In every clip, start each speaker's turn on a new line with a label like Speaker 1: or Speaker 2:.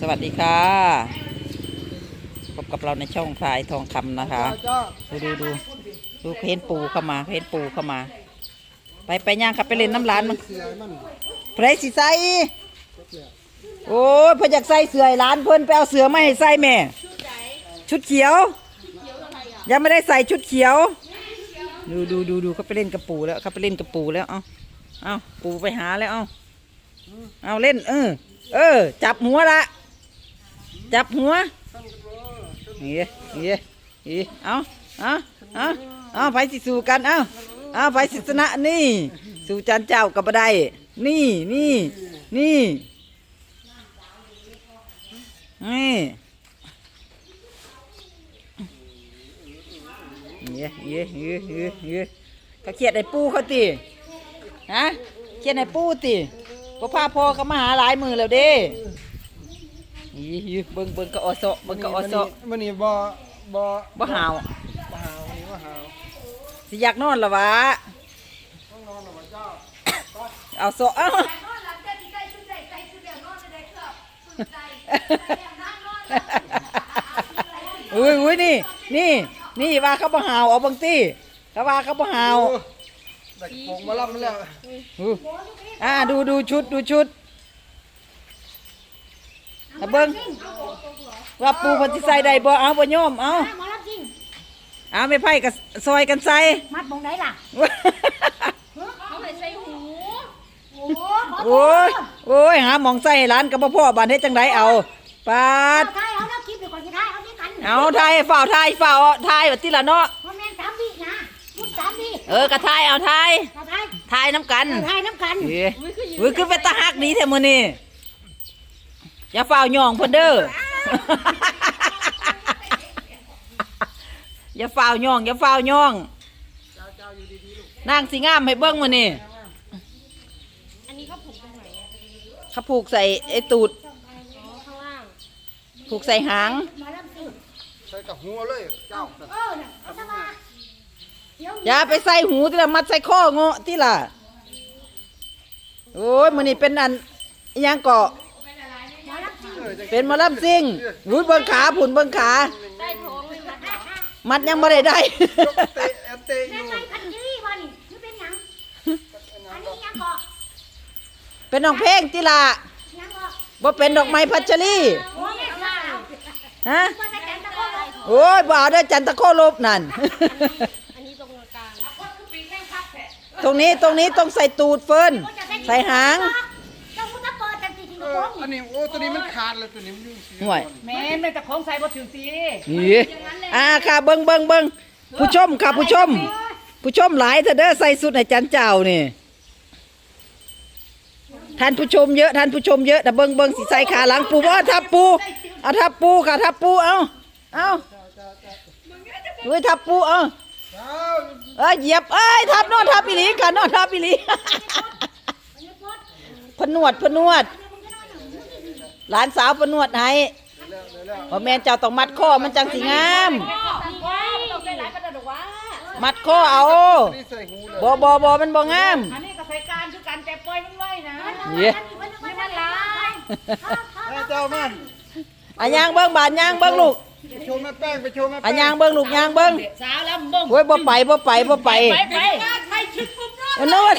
Speaker 1: สวัสดีค่ะ พบกับเราในช่องพลายทองคำนะคะ ดูดูดูดูเพนปูเข้ามา เพนปูเข้ามา ไปไปย่างครับไปเล่นน้ำร้านมัน
Speaker 2: เสียมัน
Speaker 1: เพรสิใส่โอ้ยเพิ่นอยากใส่เสื้อร้านเพิ่นไปเอาเสื้อมาให้ใส่แม่ ชุดเขียว ยังไม่ได้ใส่ชุดเขียว ดูดูดูดูเขาไปเล่นกับปูแล้วเขาไปเล่นกับปูแล้ว เอาเอาปูไปหาแล้วเอาเอาเล่น เออ เออ จับหัวละ จับหัวนี่นี่นี่เอาเอาเอาเอาไปสิสู่กันเอาเอาไปสิชนะนี่ สู่จันเจ้ากับบันไดนี่นี่นี่นี่เย้เย้เย้เย้เย้เขาเขียดไอ้ปูเขาตีฮะเขียดไอ้ปูตีก็พาพ่อเขามาหาหลายมือแล้วเด้ ยี่ยี่เบิ่งเบิ่งก็ออโซะเบิ่งก็ออโซะ
Speaker 2: มันนี่บ่บ่
Speaker 1: บ่หาว
Speaker 2: บ่หาววันนี้บ่หาว
Speaker 1: สิอยากนอนละวะ
Speaker 2: ต้องนอนหรอวะเจ้า
Speaker 1: เอาโซะเอ้าอุ้ยอุ้ยนี่ นี่ นี่ว่าเขาบ่หาวเอาบางตี้เขาว่าเขาบ่หาว
Speaker 2: แต่ผมมาล่ำมันแล้ว
Speaker 1: อู้อ่าดูดูชุดดูชุด เอาเบิ้งว่าปูเพันธิใส่ได้บ่เอาบ่โยมเอา
Speaker 3: หมอรับจริง
Speaker 1: เอาไม่ไพ่กับซอยกันใส่
Speaker 3: มัดบงไหนล่ะเขาไปใส่หูโอ้ขอโท
Speaker 1: โอ้ย
Speaker 3: ษ
Speaker 1: โอ้ยหาหมองใส่ร้านกับพ่อบ้านเฮ็ดจังไดเอาปาด
Speaker 3: เอาทายเอาแล้วคลิปเดี๋ยวก่อนจะทายเอาด้วยกัน
Speaker 1: เอาทายฝ่าวทายฝ่าวทายแบบที่ละเนาะ
Speaker 3: พ่อแม่สามวินะพูดสามวิ
Speaker 1: เออกระทายเอาทาย
Speaker 3: เอาทาย
Speaker 1: ทายน้ำกัน
Speaker 3: เอาทายน้ำกัน
Speaker 1: เอ้ยอุ้ยคือเป็นตาฮักดีแท้มื้อนี้ อย่าฝ่าวย่องเพิ่นเด้ออย่าฝ่าวย่อง อย่าฝ่าวย่องนางสิงามให้เบิ่งมื้อนี้
Speaker 3: อันนี้เขาผูกตรงไหนอะ
Speaker 1: เขาผูกใส่ไอ้ตูด
Speaker 3: อ๋อข้างล่าง
Speaker 1: ผูกใส่หาง
Speaker 3: หมอรับจริง
Speaker 2: ใส่กับหัวเลยเจ้า
Speaker 3: เออน่ะเอาซะมาเดี๋ยว
Speaker 1: อย่าไปใส่หูที่ละมัดใส่ข้อเงาะที่ละโอ้ยมื้อนี้เป็นอันอิหยังเกาะ
Speaker 3: หมอรับจริง
Speaker 1: เป็นหมอลำซิ่งอุ้ยเบิงขาผุนเบิงขา
Speaker 3: ได้ท้องเลยมัดได้
Speaker 1: มัดยังบ่ได้ได้
Speaker 2: เตะแอนเตะอ
Speaker 3: แม่
Speaker 2: ยู่
Speaker 3: ใส่พันยี่วันนี่คือเป็นหยัง อันนี้ยังกาะ
Speaker 1: เป็นน้องเพลงที่ละ
Speaker 3: ยังกาะ
Speaker 1: บ่เป็นดอกไม้พัชรี
Speaker 3: โอ้แม่ล่าเอา
Speaker 1: ฮะ
Speaker 3: ว่าจะแกนตะโกนเลย
Speaker 1: โอ้ยบ่เอาเด้อจันตะโคลบนั่น
Speaker 3: อันนี้ตรงกลาง
Speaker 1: ตรงนี้ตรงนี้ต้องใส่ตูดเฟิร์นใส่หาง
Speaker 3: พุทธเปิดจังสิงค
Speaker 2: เอ
Speaker 3: โป
Speaker 2: อ
Speaker 3: ร์
Speaker 2: อันนี้โอ้ตัวนี้มันขาดเลยตัวนี้มันยุ่งเสีย
Speaker 1: ห่วย
Speaker 4: แม่นแม่แต่ของใส่บ่ถึงตี
Speaker 1: นี่อ่าค่ะเบิ่งเบิ่งเบิ่งผู้ชมค่ะผู้ชม ผู้ชมหลายเถอะเด้อใส่สุดให้จันเจ้านี่ท่านผู้ชมเยอะท่านผู้ชมเยอะแต่เบิ่งเบิ่งสิใส่ขาหลังปูว่าทับปูเอาทับปูค่ะทับปูเอาเอาเฮ้ยทับปูเอา
Speaker 2: เจ้า
Speaker 1: เอ้ยเหยียบเอ้ยทับโนอนทับอีหลีค่ะโนอนทับอีหลีพนวดพนวด หลานสาวพนวดให้ว่าแม่นเจ้าต้องมัดข้อมันจังสิงาม
Speaker 4: ว้าวต้องใส่หลายกระดาษว่า
Speaker 1: มัดข้อเอา
Speaker 2: นี่ใส่หูเลย
Speaker 1: บอบอบอมันบ่งาม
Speaker 4: อันนี้ก็ใส่การคือการแต่ปล่อยมันไว้นะ
Speaker 1: เย้
Speaker 4: นี่มันลาย
Speaker 2: เออเจ้ามัน
Speaker 1: อันยางเบิ้งบานยางเบิ้งลูก
Speaker 2: ไปโชว์แม่แป้งไปโชว์แม่
Speaker 1: อั
Speaker 2: แป้
Speaker 1: น
Speaker 2: ง
Speaker 1: ยางเบิ้งลูกยางเบิ้ง
Speaker 4: สาวแล้วมึง
Speaker 1: โอ้ยบ่ไปบ่ไปบ่ไป
Speaker 4: ไปไปใส่ชุดปุ๊บ
Speaker 1: เอาโนอน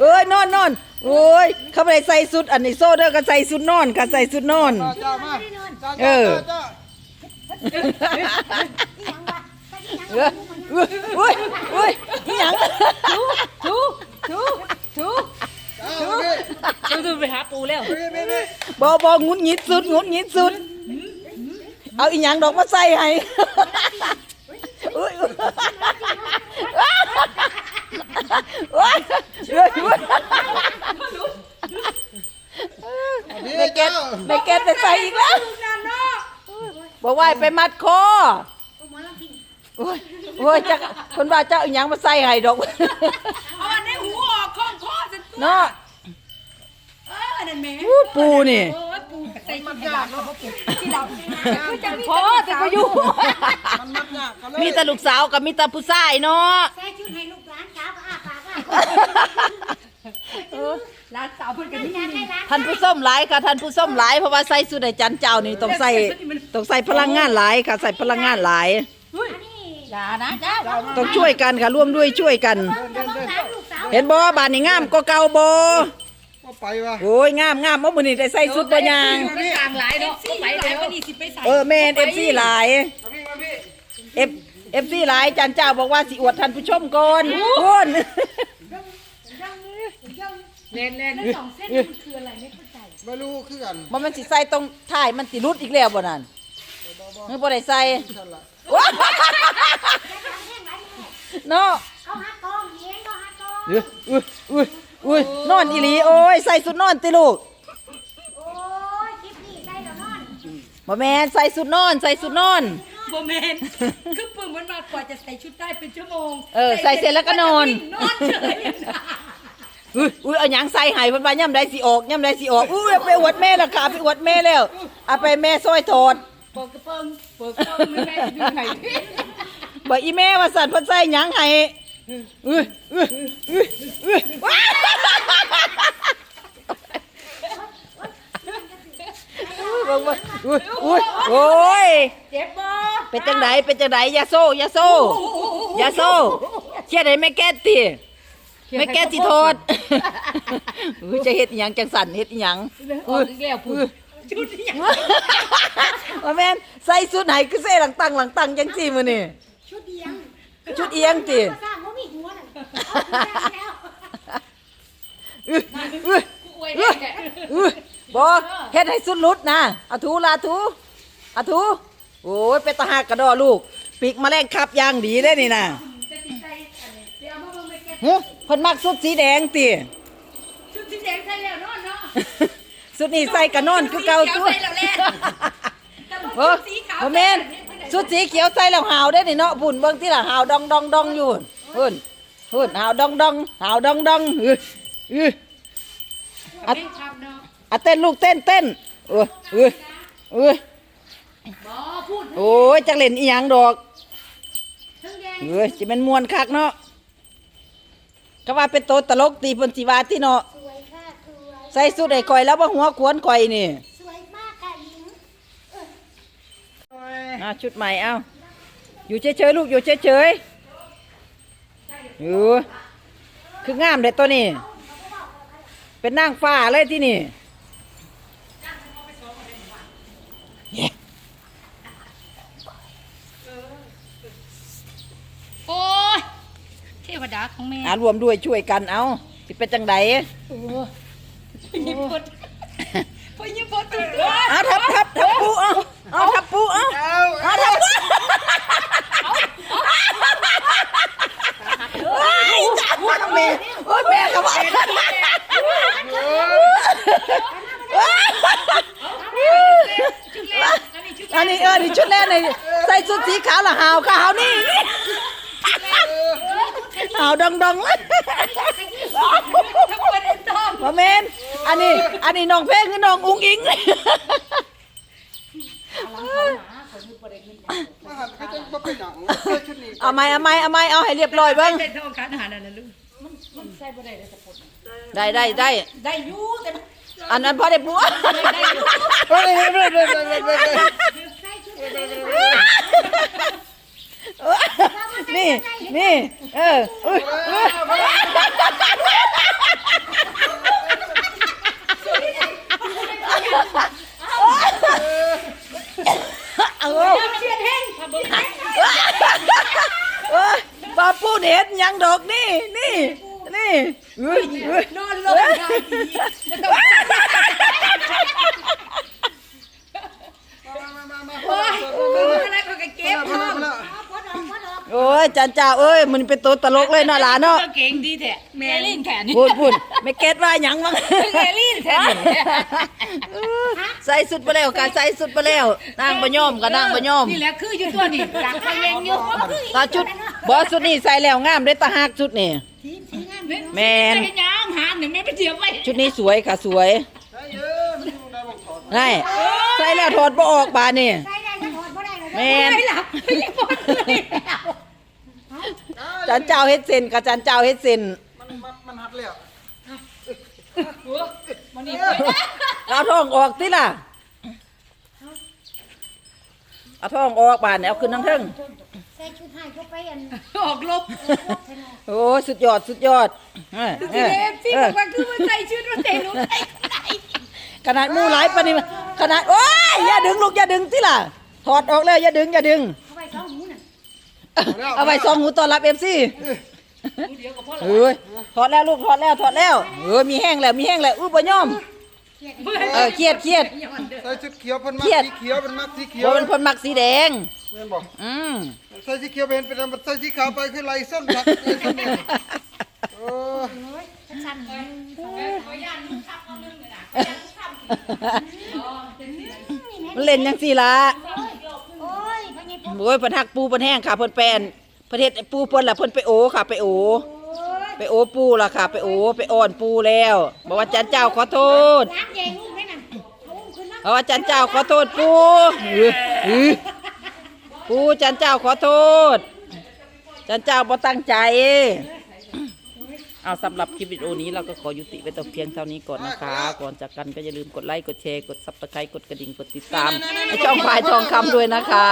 Speaker 1: เอ้ยนอนนอน โอ้ย เขาไม่ได้ใส่สุดอันนี้โซ่เด้อก็ใส่สุดนอนค่ะใส่สุดนอน
Speaker 2: เจ้าเจ้ามาเจ้า
Speaker 1: เอ
Speaker 2: เจ้า
Speaker 1: อ
Speaker 2: เจ้า
Speaker 1: เอ้ยเอ้ยเอ้ยนี่หยัง
Speaker 4: ถูถูถู
Speaker 2: เจ้านี่
Speaker 4: ถูถูไปหาปูแล้ว
Speaker 2: นี่นี่นี่
Speaker 1: บ่บ่งุดหงิดสุดงุดหงิดสุด เอาอีหยังดอกมาใส่ให้อุ้ยอุ้ยโอ้ยเอ้ยอุ้ยในเก็ตในเก็ตไป ใส่อีกแล้ว บอกว่าให้ไปมัดคอโอ้ยโอ้ยจักคนว่าเจ้าอีหยังมาใส่ให้ดอก
Speaker 4: เอาอันนี้หูออกข้องคอสิ
Speaker 1: เนาะ
Speaker 4: เออนั่นแม่
Speaker 1: อู้ปูนี่
Speaker 4: โอ้ยปูใส่มันยากเนาะที่เราคือจังพอแต่ก็อยู่
Speaker 2: มันมัดยากกันเลย
Speaker 1: มีแต่ลูกสาวกับมีแต่ผู้ชายเนาะ
Speaker 3: ใส่ชุดให้ลูกหลานสาวก็อ้าปากว่า
Speaker 1: เออ
Speaker 4: ร้านสาวเพิ่นกันนี่นี่
Speaker 1: ท่านผู้ส้มหลายค่ะท่านผู้ส้มหลายเพราะว่าใส่สุดในจันเจ้านี่ต้องใส่ต้องใส่พลังงานหลายค่ะใส่พลังงานหลาย
Speaker 4: อย่านะจ้า
Speaker 1: ต้องช่วยกันค่ะร่วมด้วยช่วยกันเห็นบ่บานนี่งามก็เก่าบ่
Speaker 2: ว่าไปวะ
Speaker 1: โอ้ยงามงามบ่มื้อนี้ได้ใส่สุดบ่ยาง
Speaker 4: มันต่างหลายเนาะไปแล้ววันนี้สิไปใส่
Speaker 1: เออแม่น FC หลาย
Speaker 2: มาพี่มาพี่
Speaker 1: F FC หลายจันเจ้าบอกว่าสิอวดท่านผู้ชมก่อนคุณ
Speaker 4: เล่นเล่นสองเส้นมันคืออะไรไม่เข้าใจ
Speaker 2: ไม่รู้คือกัน
Speaker 1: บ่มันสิใส่ตรงท้ายมันสิรุดอีกแล้วบ่นั่นเฮ้ยบ่ได้ใส่
Speaker 2: นั่นล่ะ
Speaker 1: เนาะ
Speaker 3: เขาหักกองเองเขาหักกอง
Speaker 1: อุ้ยอุ้ยอุ้ยอุ้ยนอนอีหลีโอ้ยใส่สุดนอนติลูก
Speaker 3: โอ้ยคลิปนี้ได้แล้วนอน
Speaker 1: บ่แม่นใส่สุดนอน ใส่สุดนอน
Speaker 4: โบแมนคือปึงมันมากว่าจะใส่ชุดได้เป็นชั่วโมง
Speaker 1: เออใส่เสร็จแล้วก็นอน
Speaker 4: นอนเฉย
Speaker 1: อุ้ยอุ้ยเอาหยังใส่ให้เพิ่นว่าย่ํใดสิออกย่ํใดสิออกอุ้ยเอาไปอวดแม่แล้วค่ะไปอวดแม่แล้วเอาไปแม่ซอยโทษ
Speaker 4: เปิดกระเปิงเปิดกระเปิงไม่แม่ดูไหน
Speaker 1: บอกอีแม่ว่าสั่นเพิ่นใส่หยังให้อุ้ยอุ้ยอุ้ยอุ้ยว้าวบอกว่าอุ้ยอุ้ยโอ้ย
Speaker 4: เจ็บบ่
Speaker 1: เป็นจังไดเป็นจังไดอย่าโซ่อย่าโซ่อย่าโซ่เชื่อได้แม่แก้ติ แม่แก้สิโทษอุ้ยจะเฮ็ดอิหยังจังสั่นเฮ็ดอิหยัง
Speaker 4: ออกอีกแล้วพูดชุดนี้
Speaker 1: ว่าแม่นใส่สุดไหนคือเซ่หลังตังหลังตังจังซี่มื้อนี่
Speaker 3: ชุดเดียง
Speaker 1: ชุดเอียงติ
Speaker 3: ภาษาว่ามีหัวน่ะเอาแล้ว
Speaker 1: อื้ออื้อ
Speaker 4: อวยได้แก
Speaker 1: อื้อบอเฮ็ดให้สุดลุดนะเอาถูลาถูเอาถูโอ้ยเป็นตาหักกระดอลูก ปีกแมลงคับอยางดีเลยนี่นะ
Speaker 4: จะติดใจอันนี้เดี๋ยวเอามาเบิ่งไปเก็บ
Speaker 1: หึ เพิ่นมักสุดสีแดงติ
Speaker 4: ชุดสีแดงใส่แล้วนอนเนาะ
Speaker 1: สุดนี้ใส่กระนอนคือเก่าตัว
Speaker 4: ใส่แล้วแหละแต่ว่า
Speaker 1: โอ้
Speaker 4: ชุดสีขาว
Speaker 1: โอ้แม่นสุดสีเขียวใส่แล้วหาวได้นี่เนาะบุญเบิ่งที่ล่ะหาวดองดองดองอยู่หุ่นหุ่นหาวดองดองหาวดองดองอื้ออื้อ
Speaker 4: อัดครับเนาะ
Speaker 1: อะเต้นลูกเต้นเต้นเออเออเออ
Speaker 4: บ่พูด
Speaker 1: โอ้ยจักเล่นอีหยังดอก
Speaker 3: ทั้งแดง
Speaker 1: เอ้ยสิเป็นมวนคักเนาะ ก็ว่าเป็นโตตลกตีเพิ่นสิว่าที่เนาะ
Speaker 3: สวยค่ะสวย
Speaker 1: ใส่สุดไอ้ก่อยแล้วบ่หัวขวนก่อยนี่
Speaker 3: สวยมากค่ะหญิง
Speaker 1: อะชุดใหม่เอ้าอยู่เฉยๆลูกอยู่เฉยๆอยู่คืองามเด็ดตัวนี้ เป็นนางฟ้าเลยที่นี่
Speaker 4: โอ้ยเท วดาของแม่
Speaker 1: อ่ารวมด้วยช่วยกันเอาสิเป็นจังได
Speaker 4: โอ้ยยิบปดพอยิบปดตื่นเลย
Speaker 1: เอาทับทับทับปูเอาเอาทับปูเอา
Speaker 2: เอา
Speaker 1: เอาทับปูโอ้ยจ้าแม่โอ้ยแม่ก็ว่า
Speaker 4: ชุดแรกอันนี้ชุดแร
Speaker 1: อัน
Speaker 4: ก
Speaker 1: นี้เออนี่ชุดแรกเลยใส่ชุดสีขาวละหาวขาวนี่ นี่หาวดองดองเลย
Speaker 4: ทั้งคนเอ็นทอง
Speaker 1: มาเมนอันนี้ อันนี้น้องเพลงคือน้องอุ้งอิงเลย
Speaker 2: มาหันเขาจะมาเป็นหนังเสื้อชุดนี้
Speaker 1: เอาไหมเอาไหมเอาไหมเอาให้เรียบร้อยเบ้าง
Speaker 4: เอ็นทองขันอาหารนั่นนะลูกมันมันใส่บ่ได้เลยสักคน
Speaker 1: ได้ได้ได้
Speaker 4: ได้อยู่แต่
Speaker 1: อันนั้นพอได้ปัว
Speaker 4: ได้อยู่
Speaker 2: เฮ้ยเฮ้ยเฮ้ยเฮ้ยเฮ้ยเฮ้ยเฮ้ย
Speaker 3: ใส่ชุดเดียง
Speaker 1: นี่ นี่ เอออุ้ยเอา
Speaker 4: เชียนแห้ง
Speaker 1: เอ้ยปลาปูเด็ดยังดอกนี่ นี่ นี่เอ้ยเอ้ย
Speaker 4: นอนลงได้ดีไม่ต้อง
Speaker 2: มามามา
Speaker 4: โอ้ยอะไรก็เก็บทอง
Speaker 2: มา
Speaker 3: เอาพอดอกพอดอก
Speaker 1: โอ้ ยจันเจ้าเอ้ยมันเป็นตัวตลกเลยเนาะหลานเนาะ
Speaker 4: เก่งดีแท้แม่ลินแขนนี่
Speaker 1: พูดพูดไม่เก็ตว่าหยังมั้ง
Speaker 4: แม่ลินแขนนี่
Speaker 1: ใส่สุดไปแล้วการใส่สุดไปแล้วนางบ่ยอมก็นางบ่ยอม
Speaker 4: นี่แหละคืออยู่ตัวนี่อยากไปเล่นอยู่
Speaker 1: ตาชุดบ่สุดนี่ใส่แล้วงามเด้ตาหักชุดนี่
Speaker 3: สีสีงาม
Speaker 1: แม่น
Speaker 4: เป็นยังหาหนึ่งแม่ไปเทียบไว้
Speaker 1: ชุดนี้สวยค่ะสวย
Speaker 2: ใช่เยอะมันอยู่ในวงถอด
Speaker 1: นี่ใส่แล้วถอดบ่ออกบาดนี่
Speaker 3: ใส่ได้ก็ถอดบ่ได้เลย
Speaker 1: แม่น จันเจ้าเฮ็ดเส้นกับจันเจ้าเฮ็ดเส้น
Speaker 2: มันมันมันหัดแล้ว
Speaker 1: โเอาท้องออกติล่ะเอาท้องออกบานเนี่ยเอาขึ้นทั้งเทึง
Speaker 4: ใส่ชุดให้เขาไปอัน
Speaker 3: ออกลบ
Speaker 1: โอ้ยสุดยอดสุดยอดเออเออ
Speaker 3: เอฟซี
Speaker 1: เอ
Speaker 3: บอก
Speaker 1: อ
Speaker 3: ว่าคือมันใส่ชุดมันเตะหนูใส่ไหน
Speaker 1: ขนาดหมูหลายปานนี้ขนาดโอ้ยอย่าดึงลูกอย่าดึงติล่ะถอดออกเลยอย่าดึงอย่าดึง
Speaker 4: เขาไปสองหูน่ะ
Speaker 1: เอาไว้ซองหูต้อนรับเอฟซีเอ้ยถอดแล้วลูกถอดแล้วถอดแล้วเออมีแห้งแล้วมีแห้งแล้วอุ้ยบ่ยอมเออเครียดเครียด
Speaker 2: ใส่ชุดเขียวเพิ่นมัก
Speaker 1: เครียด
Speaker 2: สีเขียวเพิ่นมักสีเขีย
Speaker 1: บ่
Speaker 2: ว
Speaker 1: เป็นคนมักสีแดง
Speaker 2: แม่นบ่
Speaker 1: อืม
Speaker 2: ใส่สีเขียวเป็นเป็นใส่สีขาวไปคือไล่ส้นทักเลยส้นนี่โอ้
Speaker 4: สั้น
Speaker 1: มันเล่นยังสี่ละ โอ้ยเพิ่นหักปูเพิ่นแห้งค่ะเพิ่นแปลนประเทศปูเพิ่นล่ะเพิ่นไปโอค่ะ ไปโอ ไปโอปูล่ะค่ะ ไปโอไปอ้อนปูแล้วบอกว่าจันเจ้าขอโทษ
Speaker 4: น้ำแดงอุ้มได้น่ะเอาอุ้มขึ้นมา
Speaker 1: บอกว่าจันเจ้าขอโทษปูเออเออปูจันเจ้าขอโทษ จันเจ้าบ่ตั้งใจ เอาสำหรับคลิปวิดีโอนี้เราก็ขอยุติไว้แต่เพียงเท่านี้ก่อนนะคะ ก่อนจากกันก็อย่าลืมกดไลค์ กดแชร์ กดซับสไครต์กดกระดิ่ง กดติดตามให้ช่องพายทองคำด้วยนะคะ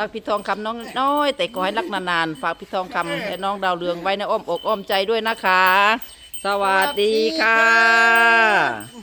Speaker 1: รักพี่ทองคำน้องน้อย แต่ขอให้รักนานๆ ฝากพี่ทองคำและน้องดาวเรืองไว้ในอ้อมอกอ้อมใจด้วยนะคะ สวัสดีค่ะ